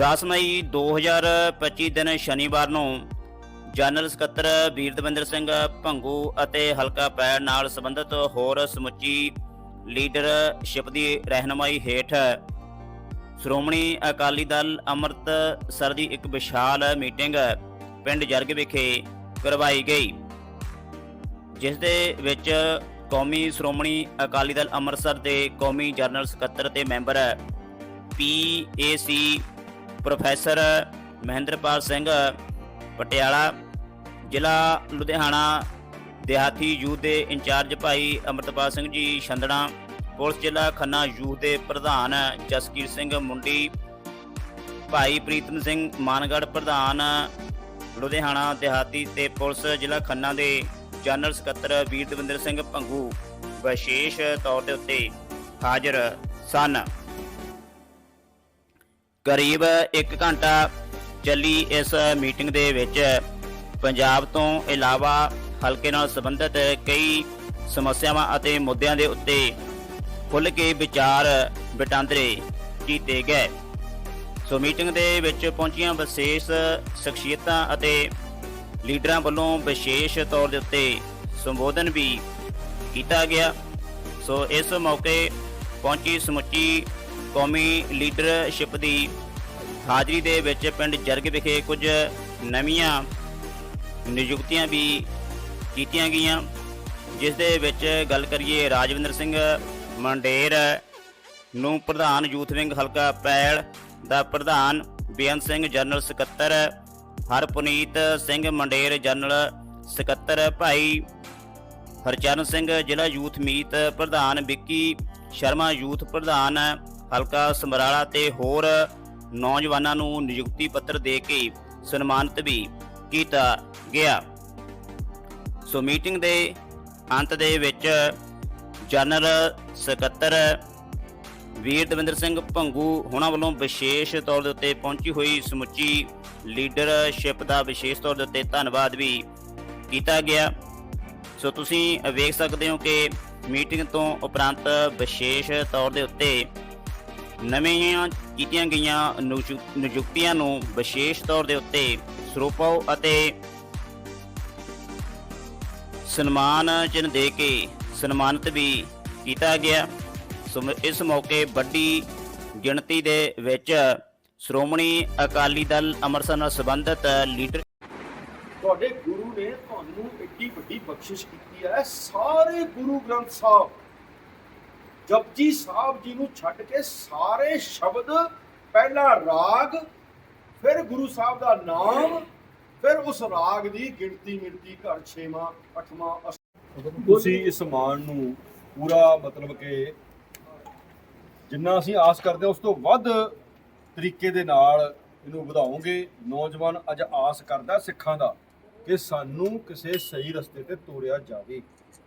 10 ਮਈ 2025 ਦਿਨ ਸ਼ਨੀਵਾਰ ਨੂੰ ਜਨਰਲ ਸਕੱਤਰ ਵੀਰ ਦਵਿੰਦਰ ਸਿੰਘ ਭੰਗੂ ਅਤੇ ਹਲਕਾ ਪੈੜ ਨਾਲ ਸੰਬੰਧਿਤ ਹੋਰ ਸਮੁੱਚੀ ਲੀਡਰਸ਼ਿਪ ਦੀ ਰਹਿਨਮਾਈ ਹੇਠ ਸ਼੍ਰੋਮਣੀ ਅਕਾਲੀ ਦਲ ਅੰਮ੍ਰਿਤਸਰ ਦੀ ਇੱਕ ਵਿਸ਼ਾਲ ਮੀਟਿੰਗ ਪਿੰਡ ਜਰਗ ਵਿਖੇ ਕਰਵਾਈ ਗਈ, ਜਿਸ ਦੇ ਵਿੱਚ ਕੌਮੀ ਸ਼੍ਰੋਮਣੀ ਅਕਾਲੀ ਦਲ ਅੰਮ੍ਰਿਤਸਰ ਦੇ ਕੌਮੀ ਜਨਰਲ ਸਕੱਤਰ ਤੇ member PAC professor Mahinderpal Singh Patiala, ਜ਼ਿਲ੍ਹਾ ਲੁਧਿਆਣਾ, ਦਿਹਾਤੀ ਯੂਥ ਦੇ ਇੰਚਾਰਜ ਭਾਈ ਅਮਰਤਪਾਲ ਸਿੰਘ ਜੀ ਛੰਦਣਾ, ਪੁਲਿਸ ਜ਼ਿਲ੍ਹਾ ਖੰਨਾ ਯੂਥ ਦੇ ਪ੍ਰਧਾਨ ਜਸਕੀਰ ਸਿੰਘ ਮੁੰਡੀ, ਭਾਈ ਪ੍ਰੀਤਮ ਸਿੰਘ ਮਾਨਗੜ ਪ੍ਰਧਾਨ ਲੁਧਿਆਣਾ ਦਿਹਾਤੀ ਤੇ ਪੁਲਿਸ ਜ਼ਿਲ੍ਹਾ ਖੰਨਾ ਦੇ ਜਨਰਲ ਸਕੱਤਰ ਵੀਰ ਦਵਿੰਦਰ ਸਿੰਘ ਭੰਗੂ ਵਿਸ਼ੇਸ਼ ਤੌਰ ਦੇ ਉੱਤੇ ਹਾਜ਼ਰ ਸਨ। ਕਰੀਬ 1 ਘੰਟਾ ਚੱਲੀ ਇਸ ਮੀਟਿੰਗ ਦੇ ਵਿੱਚ। ਪੰਜਾਬ ਤੋਂ ਇਲਾਵਾ ਹਲਕੇ ਨਾਲ ਸੰਬੰਧਿਤ ਕਈ ਸਮੱਸਿਆਵਾਂ ਅਤੇ ਮੁੱਦਿਆਂ ਦੇ ਉੱਤੇ ਖੁੱਲ੍ਹ ਕੇ ਵਿਚਾਰ ਵਟਾਂਦਰੇ ਕੀਤੇ ਗਏ। ਸੋ ਮੀਟਿੰਗ ਦੇ ਵਿੱਚ ਪਹੁੰਚੀਆਂ ਵਿਸ਼ੇਸ਼ ਸ਼ਖਸੀਅਤਾਂ ਅਤੇ ਲੀਡਰਾਂ ਵੱਲੋਂ ਵਿਸ਼ੇਸ਼ ਤੌਰ ਦੇ ਉੱਤੇ ਸੰਬੋਧਨ ਵੀ ਕੀਤਾ ਗਿਆ। ਸੋ ਇਸ ਮੌਕੇ ਪਹੁੰਚੀ ਸਮੁੱਚੀ ਕੌਮੀ ਲੀਡਰਸ਼ਿਪ ਦੀ ਹਾਜ਼ਰੀ ਦੇ ਵਿੱਚ ਪਿੰਡ ਜਰਗ ਵਿਖੇ ਕੁਝ ਨਵੀਆਂ ਨਿਯੁਕਤੀਆਂ ਵੀ ਕੀਤੀਆਂ ਗਈਆਂ। ਜਿਸ ਦੇ ਵਿੱਚ ਗੱਲ ਕਰੀਏ ਰਾਜਵਿੰਦਰ ਸਿੰਘ ਮੰਡੇਰ ਨੂੰ ਪ੍ਰਧਾਨ ਯੂਥ ਵਿੰਗ ਹਲਕਾ ਪੈਲ ਦਾ ਪ੍ਰਧਾਨ, ਬੇਅੰਤ ਸਿੰਘ ਜਨਰਲ ਸਕੱਤਰ ਹਰਪੁਨੀਤ ਸਿੰਘ ਮੰਡੇਰ ਜਨਰਲ ਸਕੱਤਰ, ਭਾਈ ਹਰਚਰਨ ਸਿੰਘ, ਜ਼ਿਲ੍ਹਾ ਯੂਥ ਮੀਤ ਪ੍ਰਧਾਨ ਵਿੱਕੀ ਸ਼ਰਮਾ, ਯੂਥ ਪ੍ਰਧਾਨ ਹਲਕਾ ਸਮਰਾਲਾ ਤੇ ਹੋਰ ਨੌਜਵਾਨਾਂ ਨੂੰ ਨਿਯੁਕਤੀ ਪੱਤਰ ਦੇ ਕੇ ਸਨਮਾਨਿਤ ਵੀ ਕੀਤਾ ਗਿਆ। ਸੋ ਮੀਟਿੰਗ ਦੇ ਅੰਤ ਦੇ ਵਿੱਚ ਜਨਰਲ ਸਕੱਤਰ ਵੀਰ ਦਵਿੰਦਰ ਸਿੰਘ ਭੰਗੂ ਹੋਣਾ ਵੱਲੋਂ ਵਿਸ਼ੇਸ਼ ਤੌਰ ਦੇ ਉੱਤੇ ਪਹੁੰਚੀ ਹੋਈ ਸਮੁੱਚੀ ਲੀਡਰਸ਼ਿਪ ਦਾ ਵਿਸ਼ੇਸ਼ ਤੌਰ ਦੇ ਉੱਤੇ ਧੰਨਵਾਦ ਵੀ ਕੀਤਾ ਗਿਆ। ਸੋ ਤੁਸੀਂ ਵੇਖ ਸਕਦੇ ਹੋ ਕਿ ਮੀਟਿੰਗ ਤੋਂ ਉਪਰੰਤ ਵਿਸ਼ੇਸ਼ ਤੌਰ ਦੇ ਉੱਤੇ ਨਵੀਆਂ ਕੀਤੀਆਂ ਗਈਆਂ ਨਿਯੁਕਤੀਆਂ ਨੂੰ ਵਿਸ਼ੇਸ਼ ਤੌਰ ਦੇ ਉੱਤੇ ਸਰੂਪਾਓ ਅਤੇ ਸਨਮਾਨ ਚਿੰਨ੍ਹ ਦੇ ਕੇ ਸਨਮਾਨਿਤ ਵੀ ਕੀਤਾ ਗਿਆ। ਇਸ ਮੌਕੇ ਵੱਡੀ ਗਿਣਤੀ ਦੇ ਵਿੱਚ ਸ਼੍ਰੋਮਣੀ ਅਕਾਲੀ ਦਲ ਅੰਮ੍ਰਿਤਸਰ ਨਾਲ ਸੰਬੰਧਿਤ ਲੀਡਰ ਤੁਹਾਡੇ ਗੁਰੂ ਨੇ ਤੁਹਾਨੂੰ ਏਡੀ ਵੱਡੀ ਬਖਸ਼ਿਸ਼ ਕੀਤੀ ਹੈ। ਸਾਰੇ ਗੁਰੂ ਗ੍ਰੰਥ ਸਾਹਿਬ ਜਪਜੀ ਸਾਹਿਬ ਜੀ ਨੂੰ ਛੱਡ ਕੇ ਸਾਰੇ ਸ਼ਬਦ, ਪਹਿਲਾ ਰਾਗ, ਫਿਰ ਗੁਰੂ ਸਾਹਿਬ ਦਾ ਨਾਮ, ਫਿਰ ਉਸ ਰਾਗ ਦੀ ਗਿਣਤੀ ਮਿਣਤੀ ਘਰ 6ਵਾਂ 8ਵਾਂ ਤੁਸੀਂ ਇਸ ਮਾਣ ਨੂੰ ਪੂਰਾ ਮਤਲਬ ਕਿ ਜਿੰਨਾ ਅਸੀਂ ਆਸ ਕਰਦੇ ਹਾਂ, ਉਸ ਤੋਂ ਵੱਧ ਤਰੀਕੇ ਦੇ ਨਾਲ ਇਹਨੂੰ ਵਧਾਓਗੇ ਨੌਜਵਾਨ ਅੱਜ ਆਸ ਕਰਦਾ ਸਿੱਖਾਂ ਦਾ ਕਿ ਸਾਨੂੰ ਕਿਸੇ ਸਹੀ ਰਸਤੇ ਤੇ ਤੋਰਿਆ ਜਾਵੇ।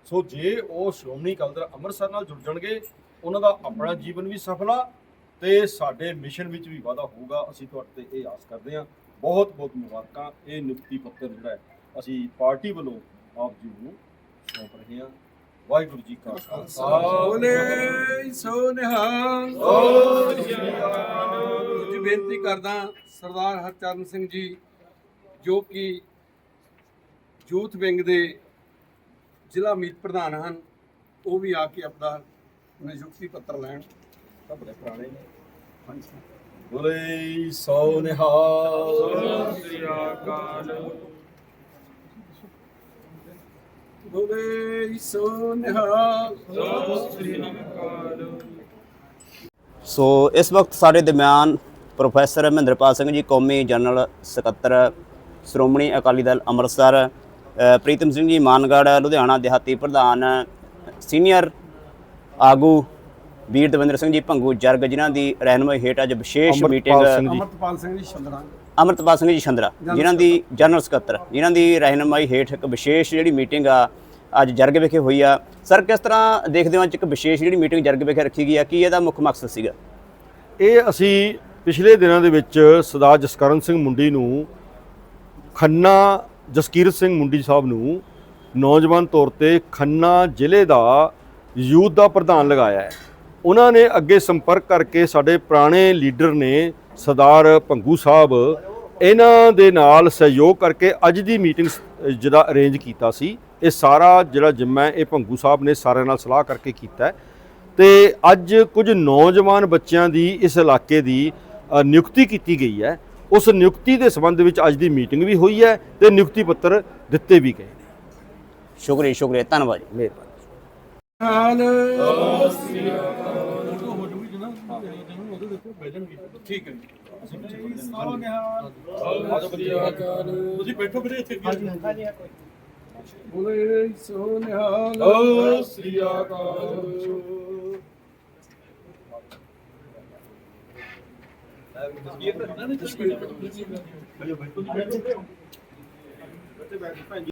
ਸੋ ਜੇ ਉਹ ਸ਼੍ਰੋਮਣੀ ਅਕਾਲੀ ਦਲ ਅੰਮ੍ਰਿਤਸਰ ਨਾਲ ਜੁੜ ਜਾਣਗੇ, ਉਹਨਾਂ ਦਾ ਆਪਣਾ ਜੀਵਨ ਵੀ ਸਫਲ ਆ ਤੇ ਸਾਡੇ ਮਿਸ਼ਨ ਵਿੱਚ ਵੀ ਵਾਧਾ ਹੋਊਗਾ। ਅਸੀਂ ਤੁਹਾਡੇ ਤੇ ਇਹ ਆਸ ਕਰਦੇ ਹਾਂ। ਬਹੁਤ ਬਹੁਤ ਮੁਬਾਰਕਾਂ। ਇਹ ਨਿਯੁਕਤੀ ਪੱਤਰ ਜਿਹੜਾ ਹੈ, ਅਸੀਂ ਪਾਰਟੀ ਵੱਲੋਂ ਆਪ ਜੀ ਨੂੰ ਸੌਂਪ ਰਹੇ ਹਾਂ। ਵਾਹਿਗੁਰੂ ਜੀ ਕਾ ਖਾਲਸਾ। ਬੋਲੇ ਸੋ ਨਿਹਾਲ ਸਤਿ ਸ਼੍ਰੀ ਜੀ ਬੇਨਤੀ ਕਰਦਾ ਸਰਦਾਰ ਹਰਚਰਨ ਸਿੰਘ ਜੀ, ਜੋ ਕਿ ਯੂਥ ਵਿੰਗ ਦੇ ਜ਼ਿਲ੍ਹਾ ਮੀਤ ਪ੍ਰਧਾਨ ਹਨ ਉਹ ਵੀ ਆ ਕੇ ਆਪਣਾ ਨਿਯੁਕਤੀ ਪੱਤਰ ਲੈਣ। ਤਾਂ ਬੜੇ ਪੁਰਾਣੇ ਨੇ। ਹਾਂਜੀ ਬੋਲੇ ਸੋ ਨਿਹਾਲ। ਸ੍ਰੀ ਅਕਾਲ। ਬੋਲੇ ਸੋ ਨਿਹਾਲ। ਸ੍ਰੀ ਅਕਾਲ। ਸੋ ਇਸ ਵਕਤ ਸਾਡੇ ਦਰਮਿਆਨ ਪ੍ਰੋਫੈਸਰ ਮਹਿੰਦਰਪਾਲ ਸਿੰਘ ਜੀ ਕੌਮੀ ਜਨਰਲ ਸਕੱਤਰ ਸ਼੍ਰੋਮਣੀ ਅਕਾਲੀ ਦਲ ਅੰਮ੍ਰਿਤਸਰ ਪ੍ਰੀਤਮ ਸਿੰਘ ਜੀ ਮਾਨਗੜ ਲੁਧਿਆਣਾ ਦਿਹਾਤੀ ਪ੍ਰਧਾਨ ਸੀਨੀਅਰ ਆਗੂ ਵੀਰ ਦਵਿੰਦਰ ਸਿੰਘ ਜੀ ਭੰਗੂ ਜਰਗ ਜਿਨ੍ਹਾਂ ਦੀ ਰਹਿਨਮਾਈ ਹੇਠ ਅੱਜ ਵਿਸ਼ੇਸ਼ ਮੀਟਿੰਗ ਅੰਮ੍ਰਿਤਪਾਲ ਸਿੰਘ ਜੀ। ਸ਼ੰਦਰਾ ਅਮਰਤਪਾਲ ਸਿੰਘ ਜੀ ਛੰਦਰਾ ਜਿਨ੍ਹਾਂ ਦੀ ਜਨਰਲ ਸਕੱਤਰ ਜਿਨ੍ਹਾਂ ਦੀ ਰਹਿਨਮਾਈ ਹੇਠ ਇੱਕ ਵਿਸ਼ੇਸ਼ ਜਿਹੜੀ ਮੀਟਿੰਗ ਆ ਅੱਜ ਜਰਗ ਵਿਖੇ ਹੋਈ ਆ। ਸਰ ਕਿਸ ਤਰ੍ਹਾਂ ਦੇਖਦੇ ਹੋ ਅੱਜ ਇੱਕ ਵਿਸ਼ੇਸ਼ ਜਿਹੜੀ ਮੀਟਿੰਗ ਜਰਗ ਵਿਖੇ ਰੱਖੀ ਗਈ ਆ? ਕੀ ਇਹਦਾ ਮੁੱਖ ਮਕਸਦ ਸੀਗਾ? ਇਹ ਅਸੀਂ ਪਿਛਲੇ ਦਿਨਾਂ ਦੇ ਵਿੱਚ ਸਰਦਾਰ ਜਸਕਰਨ ਸਿੰਘ ਮੁੰਡੀ ਨੂੰ ਖੰਨਾ ਜਸਕੀਰਤ ਸਿੰਘ ਮੁੰਡੀ ਸਾਹਿਬ ਨੂੰ ਨੌਜਵਾਨ ਤੌਰ ਤੇ ਖੰਨਾ ਜ਼ਿਲ੍ਹੇ ਦਾ ਯੂਥ ਦਾ ਪ੍ਰਧਾਨ ਲਗਾਇਆ ਹੈ। ਉਹਨਾਂ ਨੇ ਅੱਗੇ ਸੰਪਰਕ ਕਰਕੇ ਸਾਡੇ ਪੁਰਾਣੇ ਲੀਡਰ ਨੇ ਸਰਦਾਰ ਭੰਗੂ ਸਾਹਿਬ ਇਹਨਾਂ ਦੇ ਨਾਲ ਸਹਿਯੋਗ ਕਰਕੇ ਅੱਜ ਦੀ ਮੀਟਿੰਗ ਜਿਹੜਾ ਅਰੇਂਜ ਕੀਤਾ ਸੀ, ਇਹ ਸਾਰਾ ਜਿਹੜਾ ਜਿੰਮਾ ਇਹ ਭੰਗੂ ਸਾਹਿਬ ਨੇ ਸਾਰਿਆਂ ਨਾਲ ਸਲਾਹ ਕਰਕੇ ਕੀਤਾ ਹੈ। ਤੇ ਅੱਜ ਕੁਝ ਨੌਜਵਾਨ ਬੱਚਿਆਂ ਦੀ ਇਸ ਇਲਾਕੇ ਦੀ ਨਿਯੁਕਤੀ ਕੀਤੀ ਗਈ ਹੈ। ਉਸ ਨਿਯੁਕਤੀ ਦੇ ਸੰਬੰਧ ਵਿੱਚ ਅੱਜ ਦੀ ਮੀਟਿੰਗ ਵੀ ਹੋਈ ਹੈ ਤੇ ਨਿਯੁਕਤੀ ਪੱਤਰ ਦਿੱਤੇ ਵੀ ਗਏ ਨੇ। ਸ਼ੁਕਰੀਆ ਸ਼ੁਕਰੀਆ ਧੰਨਵਾਦ ਜੀ। ਮਿਹਰਬਾਨੀ। ਠੀਕ ਹੈ ਤੁਸੀਂ ਬੈਠੋ ਵੀਰੇ ਇੱਥੇ ਹਾਂਜੀ ਹਾਂਜੀ ਬੋਲੇ ਸੋ ਨਿਹਾਲ ਸ੍ਰੀ ਅਕਾਲ। ਤਸਵੀਰ ਤਾਂ ਨਾ ਨਹੀਂ ਤਸਵੀਰ ਭਈਆ ਬਿਲਕੁਲ ਨਹੀਂ ਬੈਠੋ